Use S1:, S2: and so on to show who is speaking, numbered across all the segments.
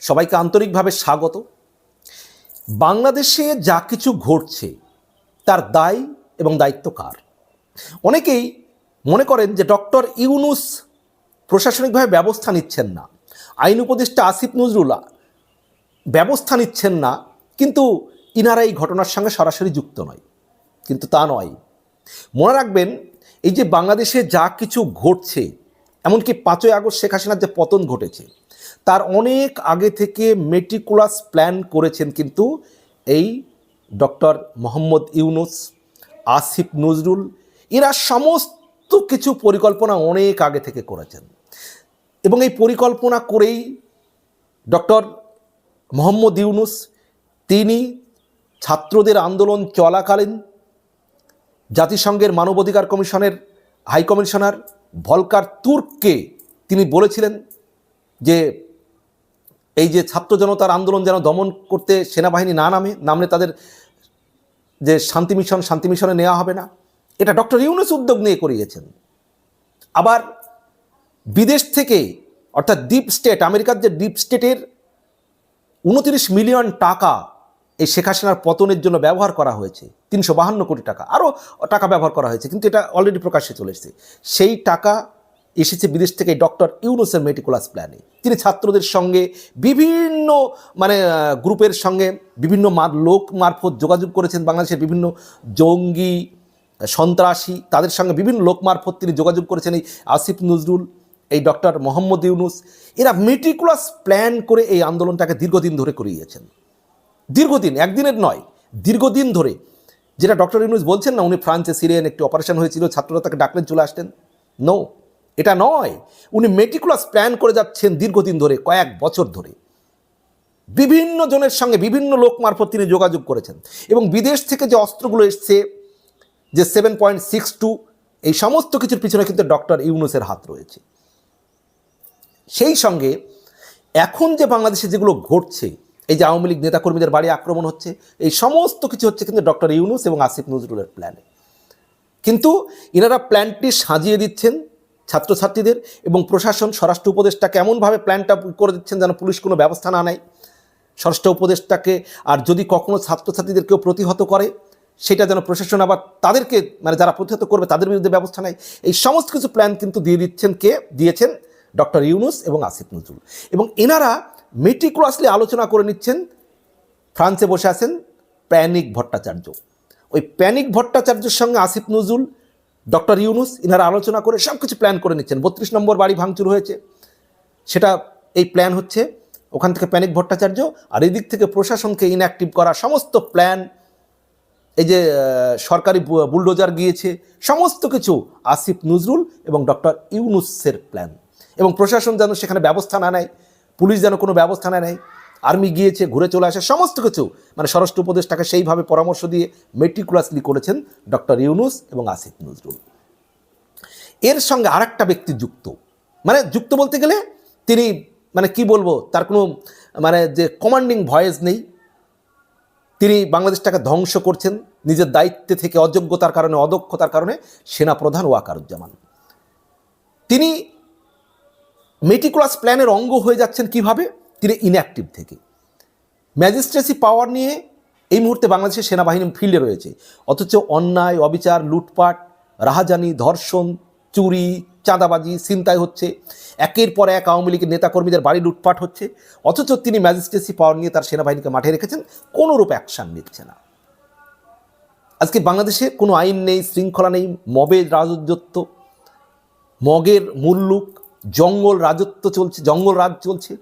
S1: সবাইকে আন্তরিকভাবে স্বাগত। বাংলাদেশে যা কিছু ঘটছে, তার দায় এবং দায়িত্ব কার? অনেকেই মনে করেন যে ডক্টর ইউনুস প্রশাসনিকভাবে ব্যবস্থা নিচ্ছেন না, আইন উপদেষ্টা আসিফ নজরুল্লাহ ব্যবস্থা নিচ্ছেন না, কিন্তু ইনারা এই ঘটনার সঙ্গে সরাসরি যুক্ত নয়। কিন্তু তা নয়। মনে রাখবেন, এই যে বাংলাদেশে যা কিছু ঘটছে, এমনকি পাঁচই আগস্ট শেখ হাসিনার যে পতন ঘটেছে তার অনেক আগে থেকে মেটিকুলাস প্ল্যান করেছেন কিন্তু এই ডক্টর মোহাম্মদ ইউনুস, আসিফ নজরুল, এরা সমস্ত কিছু পরিকল্পনা অনেক আগে থেকে করেছেন। এবং এই পরিকল্পনা করেই ডক্টর মোহাম্মদ ইউনুস, তিনি ছাত্রদের আন্দোলন চলাকালীন জাতিসংঘের মানবাধিকার কমিশনের হাই কমিশনার ভলকার তুর্ককে তিনি বলেছিলেন যে এই যে ছাত্র জনতার আন্দোলন যেন দমন করতে সেনাবাহিনী না নামে, নামলে তাদের যে শান্তি মিশন, শান্তি মিশনে নেওয়া হবে না। এটা ডক্টর ইউনুস উদ্যোগ নিয়ে করিয়েছেন। আবার বিদেশ থেকে, অর্থাৎ ডিপ স্টেট, আমেরিকার যে ডিপ স্টেটের উনত্রিশ মিলিয়ন টাকা এই শেখ হাসিনার পতনের জন্য ব্যবহার করা হয়েছে, তিনশো বাহান্ন কোটি টাকা। আরও টাকা ব্যবহার করা হয়েছে, কিন্তু এটা অলরেডি প্রকাশ্যে চলে এসেছে। সেই টাকা এসেছে বিদেশ থেকে ডক্টর ইউনুসের মেটিকুলাস প্ল্যানে। তিনি ছাত্রদের সঙ্গে বিভিন্ন মানে গ্রুপের সঙ্গে বিভিন্ন লোক মারফত যোগাযোগ করেছেন বাংলাদেশের বিভিন্ন জঙ্গি, সন্ত্রাসী, তাদের সঙ্গে বিভিন্ন লোক মারফত তিনি যোগাযোগ করেছেন এই আসিফ নজরুল, এই ডক্টর মোহাম্মদ ইউনুস। এরা মেটিকুলাস প্ল্যান করে এই আন্দোলনটাকে দীর্ঘদিন ধরে করিয়েছেন। দীর্ঘদিন, একদিনের নয়, দীর্ঘদিন ধরে। যেটা ডক্টর ইউনুস বলছেন না, উনি ফ্রান্সে সিরিয়ান একটি অপারেশন হয়েছিল, ছাত্ররা তাকে ডাকলেন, চলে আসতেন নো এটা নয়। উনি মেটিকুলাস প্ল্যান করে যাচ্ছেন দীর্ঘদিন ধরে, কয়েক বছর ধরে। বিভিন্ন জনের সঙ্গে বিভিন্ন লোক মারফত তিনি যোগাযোগ করেছেন। এবং বিদেশ থেকে যে অস্ত্রগুলো এসছে, যে সেভেন পয়েন্ট সিক্স টু এই সমস্ত কিছুর পিছনে কিন্তু ডক্টর ইউনুসের হাত রয়েছে। সেই সঙ্গে এখন যে বাংলাদেশে যেগুলো ঘটছে, এই যে আওয়ামী লীগ নেতাকর্মীদের বাড়ি আক্রমণ হচ্ছে, এই সমস্ত কিছু হচ্ছে কিন্তু ডক্টর ইউনুস এবং আসিফ নজরুলের প্ল্যানে কিন্তু এনারা প্ল্যানটি সাজিয়ে দিচ্ছেন ছাত্রছাত্রীদের এবং প্রশাসন, স্বরাষ্ট্র উপদেষ্টাকে কেমনভাবে প্ল্যানটা করে দিচ্ছেন যেন পুলিশ কোনো ব্যবস্থা না নেয়। স্বরাষ্ট্র উপদেষ্টাকে আর যদি কখনও ছাত্রছাত্রীদের কেউ প্রতিহত করে, সেটা যেন প্রশাসন আবার তাদেরকে মানে যারা প্রতিহত করবে, তাদের বিরুদ্ধে ব্যবস্থা নেয়। এই সমস্ত কিছু প্ল্যান কিন্তু দিয়ে দিচ্ছেন কে? দিয়েছেন ডক্টর ইউনুস এবং আসিফ নজরুল। এবং এনারা মেটিকুলাসলি আলোচনা করে নিচ্ছেন। ফ্রান্সে বসে আছেন প্যানিক ভট্টাচার্য। ওই প্যানিক ভট্টাচার্যের সঙ্গে আসিফ নজরুল ডক্টর ইউনুস, ইনারা আলোচনা করে সব কিছু প্ল্যান করে নিচ্ছেন। বত্রিশ নম্বর বাড়ি ভাঙচুর হয়েছে। সেটা এই প্ল্যান হচ্ছে। ওখান থেকে প্যানিক ভট্টাচার্য আর এদিক থেকে প্রশাসনকে ইনঅ্যাক্টিভ করা সমস্ত প্ল্যান এই যে সরকারি বুলডোজার গিয়েছে, সমস্ত কিছু আসিফ নজরুল এবং ডক্টর ইউনুসের প্ল্যান এবং প্রশাসন যেন সেখানে ব্যবস্থা না নেয়, পুলিশ যেন কোনো ব্যবস্থা না নেয় আর্মি গিয়েছে, ঘুরে চলে আসে, সমস্ত কিছু। মানে স্বরাষ্ট্র উপদেষ্টাকে সেইভাবে পরামর্শ দিয়ে মেটিকুলাসলি করেছেন ডক্টর ইউনুস এবং আসিফ নজরুল। এর সঙ্গে আরেকটা ব্যক্তি যুক্ত। মানে যুক্ত বলতে গেলে তিনি মানে কি বলব, তার কোনো মানে যে কমান্ডিং ভয়েস নেই। তিনি বাংলাদেশটাকে ধ্বংস করছেন, নিজের দায়িত্বে থেকে, অযোগ্যতার কারণে, অদক্ষতার কারণে সেনাপ্রধান ওয়াকারুজ্জামান। তিনি মেটিকুলাস প্ল্যানের অঙ্গ হয়ে যাচ্ছেন কীভাবে? তিনি ইনঅ্যাক্টিভ থেকে। ম্যাজিস্ট্রেসি পাওয়ার নিয়ে এই মুহূর্তে বাংলাদেশের সেনাবাহিনী ফিল্ডে রয়েছে। অথচ অন্যায়, অবিচার, লুটপাট, রাহাজানি, ধর্ষণ, চুরি, চাঁদাবাজি, ছিনতাই হচ্ছে। একের পর এক আওয়ামী লীগের নেতাকর্মীদের বাড়ি লুটপাট হচ্ছে। অথচ তিনি ম্যাজিস্ট্রেসি পাওয়ার নিয়ে তার সেনাবাহিনীকে মাঠে রেখেছেন, কোনোরূপ অ্যাকশান নিচ্ছে না। আজকে বাংলাদেশে কোনো আইন নেই, শৃঙ্খলা নেই, মবের রাজত্ব, মগের মুল্লুক, জঙ্গল রাজত্ব চলছে, জঙ্গল রাজ চলছে।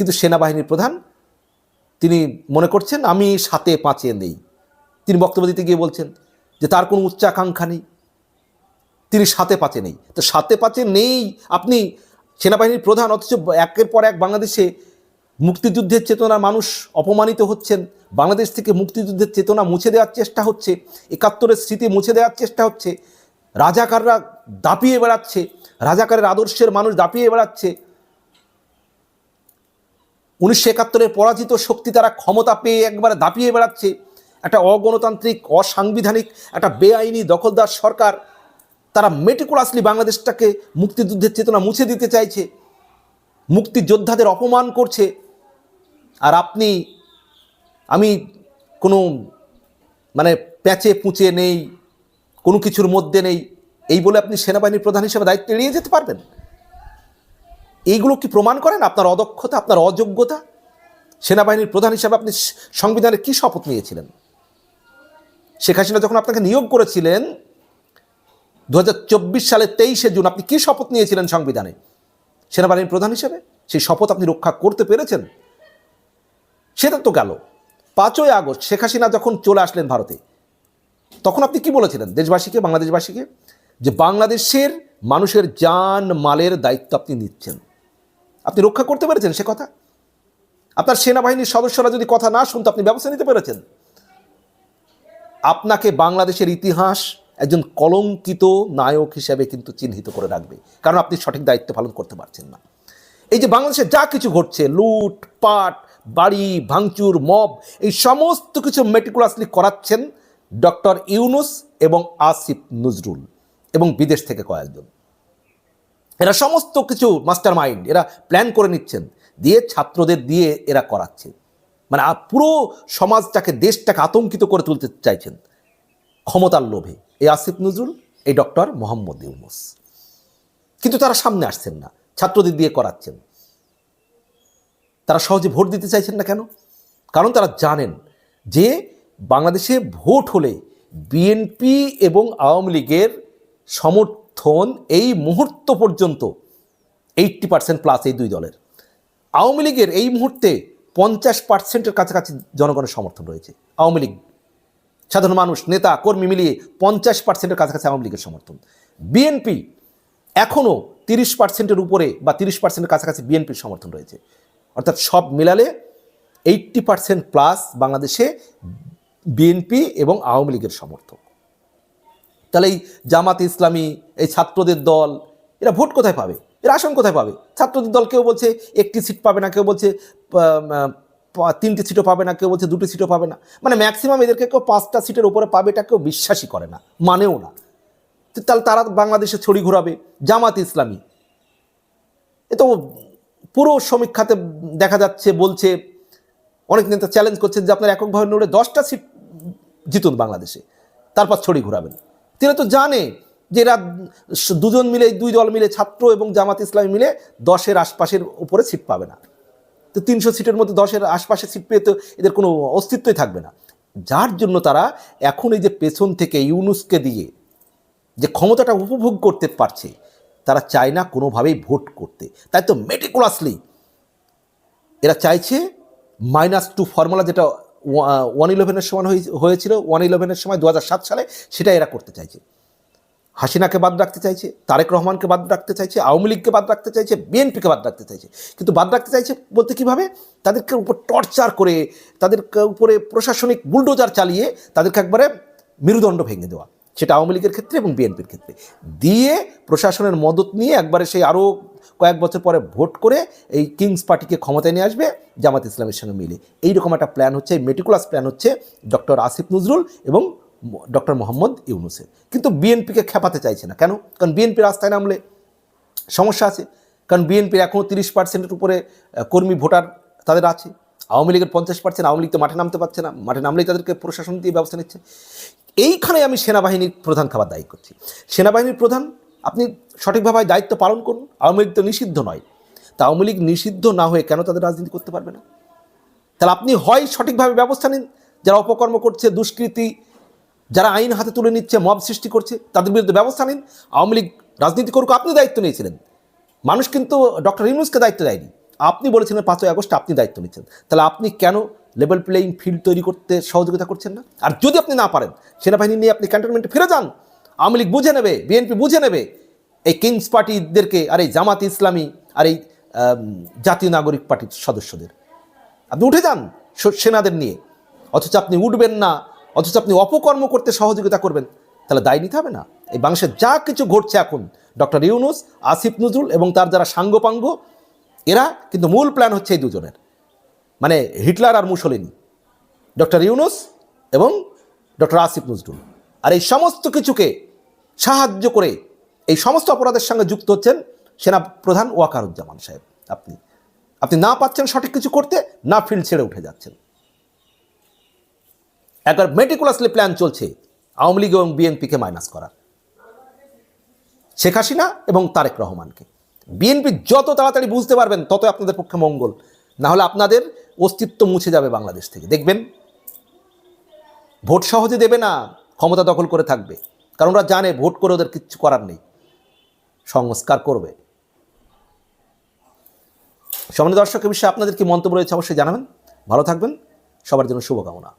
S1: কিন্তু সেনাবাহিনীর প্রধান, তিনি মনে করছেন, আমি সাতে পাঁচে নেই। তিনি বক্তব্য দিতে গিয়ে বলছেন যে, তার কোনো উচ্চাকাঙ্ক্ষা নেই। তিনি সাতে পাঁচে নেই। তো সাতে পাঁচে নেই, আপনি সেনাবাহিনীর প্রধান, অথচ একের পর এক বাংলাদেশে মুক্তিযুদ্ধের চেতনা মানুষ অপমানিত হচ্ছেন, বাংলাদেশ থেকে মুক্তিযুদ্ধের চেতনা মুছে দেওয়ার চেষ্টা হচ্ছে, একাত্তরের স্মৃতি মুছে দেওয়ার চেষ্টা হচ্ছে, রাজাকাররা দাপিয়ে বেড়াচ্ছে, রাজাকারের আদর্শের মানুষ দাপিয়ে বেড়াচ্ছে উনিশশো একাত্তরের পরাজিত শক্তি তারা ক্ষমতা পেয়ে একবারে দাপিয়ে বেড়াচ্ছে। একটা অগণতান্ত্রিক, অসাংবিধানিক, একটা বেআইনি দখলদার সরকার তারা মেটিকুলাসলি বাংলাদেশটাকে মুক্তিযুদ্ধের চেতনা মুছে দিতে চাইছে। মুক্তিযোদ্ধাদের অপমান করছে। আর আপনি, আমি কোনো মানে প্যাচে পুঁচে নেই, কোনো কিছুর মধ্যে নেই, এই বলে আপনি সেনাবাহিনীর প্রধান হিসেবে দায়িত্ব এড়িয়ে যেতে পারবেন? এইগুলো কি প্রমাণ করেন? আপনার অদক্ষতা, আপনার অযোগ্যতা? সেনাবাহিনীর প্রধান হিসাবে আপনি সংবিধানে কি শপথ নিয়েছিলেন? শেখ হাসিনা যখন আপনাকে নিয়োগ করেছিলেন দু সালের তেইশে জুন আপনি কি শপথ নিয়েছিলেন সংবিধানে? সেনাবাহিনীর প্রধান হিসেবে? সেই শপথ আপনি রক্ষা করতে পেরেছেন? সেটা তো গেল। পাঁচই আগস্ট শেখ হাসিনা যখন চলে আসলেন ভারতে, তখন আপনি কি বলেছিলেন দেশবাসীকে, বাংলাদেশবাসীকে? যে বাংলাদেশের মানুষের জান, মালের দায়িত্ব আপনি নিচ্ছেন। আপনি রক্ষা করতে পেরেছেন সে কথা? আপনার সেনাবাহিনীর সদস্যরা যদি কথা না শুনতো, আপনি ব্যবস্থা নিতে পেরেছেন? আপনাকে বাংলাদেশের ইতিহাস একজন কলঙ্কিত নায়ক হিসেবে কিন্তু চিহ্নিত করে রাখবে, কারণ আপনি সঠিক দায়িত্ব পালন করতে পারছেন না। এই যে বাংলাদেশে যা কিছু ঘটছে, লুট, পাট, বাড়ি, ভাঙচুর, মব, এই সমস্ত কিছু মেটিকুলাসলি করাচ্ছেন ডক্টর ইউনুস এবং আসিফ নজরুল এবং বিদেশ থেকে কয়েকজন। এরা সমস্ত কিছু মাস্টার মাইন্ড এরা প্ল্যান করে নিচ্ছেন। দিয়ে ছাত্রদের দিয়ে এরা করাচ্ছে মানে পুরো সমাজটাকে, দেশটাকে আতঙ্কিত করে তুলতে চাইছেন। ক্ষমতার লোভে। এই আসিফ নজরুল, এই ডক্টর মোহাম্মদ ইউনুস। কিন্তু তারা সামনে আসছেন না। ছাত্রদের দিয়ে করাচ্ছেন। তারা সহজে ভোট দিতে চাইছেন না কেন? কারণ তারা জানেন যে বাংলাদেশে ভোট হলে বিএনপি এবং আওয়ামী লীগের সমর্থন এই মুহূর্ত পর্যন্ত এইট্টি পার্সেন্ট প্লাস এই দুই দলের। আওয়ামী লীগের এই মুহূর্তে পঞ্চাশ পার্সেন্টের কাছাকাছি জনগণের সমর্থন রয়েছে। আওয়ামী লীগ, সাধারণ মানুষ, নেতা, কর্মী মিলিয়ে পঞ্চাশ পার্সেন্টের কাছাকাছি আওয়ামী লীগের সমর্থন। বিএনপি এখনও তিরিশ পার্সেন্টের উপরে বা তিরিশ পার্সেন্টের কাছাকাছি বিএনপির সমর্থন রয়েছে। অর্থাৎ সব মিলালে এইট্টি পার্সেন্ট প্লাস বাংলাদেশে বিএনপি এবং আওয়ামী লীগের সমর্থক। তাহলে এই জামাত ইসলামী, এই ছাত্রদের দল, এরা ভোট কোথায় পাবে? এরা আসন কোথায় পাবে? ছাত্রদের দল কেউ বলছে একটি সিট পাবে না, কেউ বলছে তিনটি সিটও পাবে না, কেউ বলছে দুটি সিটও পাবে না। মানে ম্যাক্সিমাম এদেরকে কেউ পাঁচটা সিটের উপরে পাবে, এটা কেউ বিশ্বাসই করে না, মানেও না। তাহলে তারা বাংলাদেশে ছড়ি ঘোরাবে, জামাত ইসলামী। এ তো পুরো সমীক্ষাতে দেখা যাচ্ছে, বলছে, অনেক নেতা চ্যালেঞ্জ করছেন যে আপনার এককভাবে লড়ে দশটা সিট জিতুন বাংলাদেশে, তারপর ছড়ি ঘোরাবেন। তিনি তো জানে যে এরা দুজন মিলে, দুই দল মিলে ছাত্র এবং জামাত ইসলামী মিলে দশের আশপাশের উপরে সিট পাবে না। তো তিনশো সিটের মধ্যে দশের আশপাশে সিট পেয়ে তো এদের কোনো অস্তিত্বই থাকবে না। যার জন্য তারা এখন এই যে পেছন থেকে ইউনুসকে দিয়ে যে ক্ষমতাটা উপভোগ করতে পারছে, তারা চায় না কোনোভাবেই ভোট করতে। তাই তো মেটিকুলাসলি এরা চাইছে মাইনাস টু ফর্মুলা যেটা ওয়ান ইলেভেনের সময় হয়ে- হয়েছিল, ওয়ান ইলেভেনের সময় দু সালে সেটা এরা করতে চাইছে। হাসিনাকে বাদ রাখতে চাইছে, তারেক রহমানকে বাদ রাখতে চাইছে, আওয়ামী লীগকে বাদ রাখতে চাইছে, বিএনপিকে বাদ রাখতে চাইছে। কিন্তু বাদ রাখতে চাইছে বলতে কীভাবে? তাদেরকে উপর টর্চার করে তাদের উপরে প্রশাসনিক বুলডোজার চালিয়ে তাদেরকে একবারে মেরুদণ্ড ভেঙে দেওয়া। সেটা আওয়ামী লীগের ক্ষেত্রে এবং বিএনপির ক্ষেত্রে। দিয়ে প্রশাসনের মদত নিয়ে একবারে সেই আরও কয়েক বছর পরে ভোট করে এই কিংস পার্টিকে ক্ষমতায় নিয়ে আসবে, জামাত ইসলামের সঙ্গে মিলে। এইরকম একটা প্ল্যান হচ্ছে মেটিকুলাস প্ল্যান হচ্ছে ডক্টর আসিফ নজরুল এবং ডক্টর মোহাম্মদ ইউনুসের। কিন্তু বিএনপিকে খেপাতে চাইছে না। কেন? কারণ বিএনপি রাস্তায় নামলে সমস্যা আছে। কারণ বিএনপির এখনও তিরিশ পার্সেন্টের উপরে কর্মী, ভোটার তাদের আছে। আওয়ামী লীগের পঞ্চাশ পার্সেন্ট আওয়ামী লীগ তো মাঠে নামতে পারছে না। মাঠে নামলেই তাদেরকে প্রশাসন দিয়ে ব্যবস্থা নিচ্ছে। এইখানে আমি সেনাবাহিনীর প্রধান খাবার দায়ী করছি। সেনাবাহিনীর প্রধান, আপনি সঠিকভাবে দায়িত্ব পালন করুন। আওয়ামী লীগ তো নিষিদ্ধ নয়। তা আওয়ামী লীগ নিষিদ্ধ না হয়ে কেন তাদের রাজনীতি করতে পারবে না? তাহলে আপনি হয় সঠিকভাবে ব্যবস্থা নিন, যারা অপকর্ম করছে, দুষ্কৃতি, যারা আইন হাতে তুলে নিচ্ছে, মব সৃষ্টি করছে, তাদের বিরুদ্ধে ব্যবস্থা নিন। আওয়ামী লীগ রাজনীতি করুক আপনি দায়িত্ব নিয়েছিলেন। মানুষ কিন্তু ডক্টর ইউনুসকে দায়িত্ব দেয়নি। আপনি বলেছিলেন পাঁচই আগস্ট, আপনি দায়িত্ব নিচ্ছেন তাহলে আপনি কেন লেভেল প্লেয়িং ফিল্ড তৈরি করতে সহযোগিতা করছেন না? আর যদি আপনি না পারেন, সেনাবাহিনী নিয়ে আপনি ক্যান্টনমেন্টে ফিরে যান। আওয়ামী লীগ বুঝে নেবে, বিএনপি বুঝে নেবে এই কিংস পার্টিদেরকে, আর এই জামাত ইসলামী, আর এই জাতীয় নাগরিক পার্টির সদস্যদের। আপনি উঠে যান সেনাদের নিয়ে। অথচ আপনি উঠবেন না, অথচ আপনি অপকর্ম করতে সহযোগিতা করবেন। তাহলে দায় নিতে হবে না। এই বাংলাদেশে যা কিছু ঘটছে এখন, ডক্টর ইউনুস, আসিফ নজরুল এবং তার যারা সাঙ্গপাঙ্গ, এরা কিন্তু মূল প্ল্যান হচ্ছে এই দুজনের। মানে হিটলার আর মুসলিনি ডক্টর ইউনুস এবং ডক্টর আসিফ নজরুল। আর এই সমস্ত কিছুকে সাহায্য করে এই সমস্ত অপরাধের সঙ্গে যুক্ত হচ্ছেন সেনা প্রধান ওয়াকারুজ্জামান সাহেব। আপনি আপনি না পাচ্ছেন সঠিক কিছু করতে, না ফিল্ড ছেড়ে উঠে যাচ্ছেন। একবার মেটিকুলাসলি প্ল্যান চলছে আওয়ামী লীগ এবং বিএনপিকে মাইনাস করার। শেখ হাসিনা এবং তারেক রহমানকে। বিএনপি যত তাড়াতাড়ি বুঝতে পারবেন তত আপনাদের পক্ষে মঙ্গল। না হলে আপনাদের অস্তিত্ব মুছে যাবে বাংলাদেশ থেকে। দেখবেন, ভোট সহজে দেবে না, ক্ষমতা দখল করে থাকবে। কারণ ওরা জানে, ভোট করে ওদের কিচ্ছু করার নেই। সংস্কার করবে। সম্মানিত দর্শক বিষয়ে আপনাদের কি মন্তব্য রয়েছে অবশ্যই জানাবেন। ভালো থাকবেন। সবার জন্য শুভকামনা।